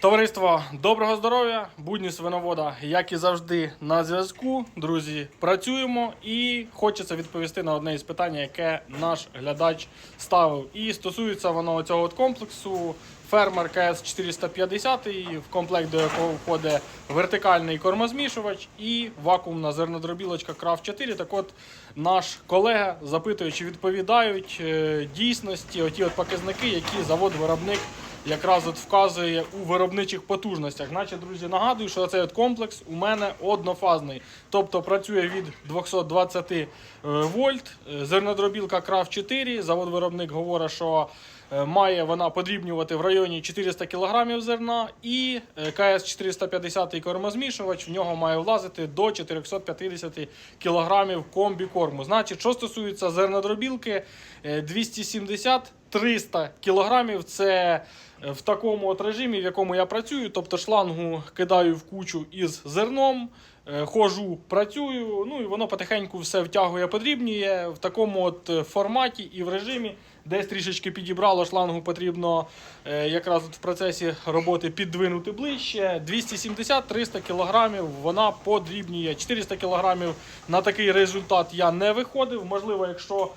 Товариство, доброго здоров'я, будні свиновода, як і завжди, на зв'язку. Друзі, працюємо і хочеться відповісти на одне із питань, яке наш глядач ставив. І стосується воно цього от комплексу. Фермер КС 450, в комплект до якого входить вертикальний кормозмішувач і вакуумна зернодробілочка Крафт 4. Так от наш колега запитує, чи відповідають е, дійсності оті от показники, які завод-виробник якраз от вказує у виробничих потужностях. Наче, друзі, нагадую, що цей от комплекс у мене однофазний. Тобто працює від 220 е, вольт. Е, Зернодробілка крав 4. Завод-виробник говорить, що має вона подрібнювати в районі 400 кг зерна. І е, КС 450 кормозмішувач в нього має влазити до 450 кг комбікорму. Значить, що стосується зернодробілки, е, 270 300 кілограмів це е, в такому от режимі, в якому я працюю. Тобто шлангу кидаю в кучу із зерном, е, ходжу, працюю, ну і воно потихеньку все втягує, подрібнює в такому от е, форматі і в режимі. Десь трішечки підібрало шлангу, потрібно е, якраз от в процесі роботи піддвинути ближче. 270-300 кілограмів вона подрібнює. 400 кілограмів на такий результат я не виходив. Можливо, якщо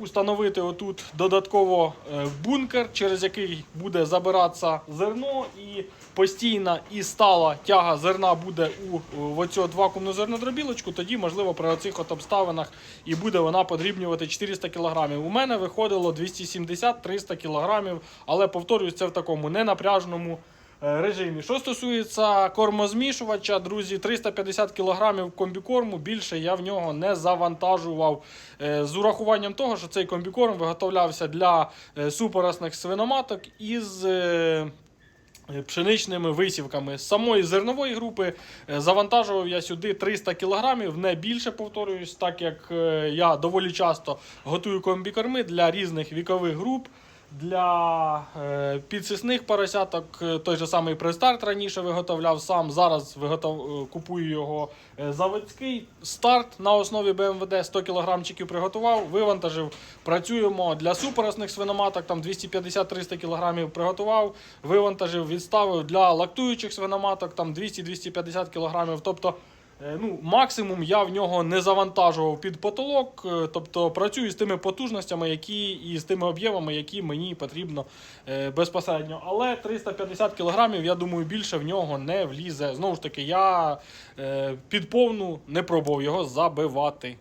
установити отут додатково е, бункер, через який буде забиратися зерно, і постійна і стала тяга зерна буде у в оцю вакуумну зернодробілочку, тоді, можливо, при оцих от обставинах і буде вона подрібнювати 400 кг. У мене виходило 270-300 кг, але повторюсь, це в такому ненапряжному е, режимі. Що стосується кормозмішувача, друзі, 350 кг комбікорму більше я в нього не завантажував. Е, З урахуванням того, що цей комбікорм виготовлявся для е, супоросних свиноматок із. е, Пшеничними висівками з самої зернової групи е, завантажував я сюди 300 кг, не більше повторююсь, так як е, я доволі часто готую комбікорми для різних вікових груп. Для е, підсисних поросяток е, той же самий престарт раніше виготовляв сам. Зараз виготов... е, купую його заводський старт на основі БМВД 100 кг приготував, вивантажив. Працюємо для супоросних свиноматок, там 250-300 кг приготував, вивантажив, відставив для лактуючих свиноматок, там 200-250 кг. Тобто Ну, максимум я в нього не завантажував під потолок, е, тобто працюю з тими потужностями, які і з тими об'ємами, які мені потрібно е, безпосередньо. Але 350 кг, я думаю, більше в нього не влізе. Знову ж таки, я е, під повну не пробував його забивати.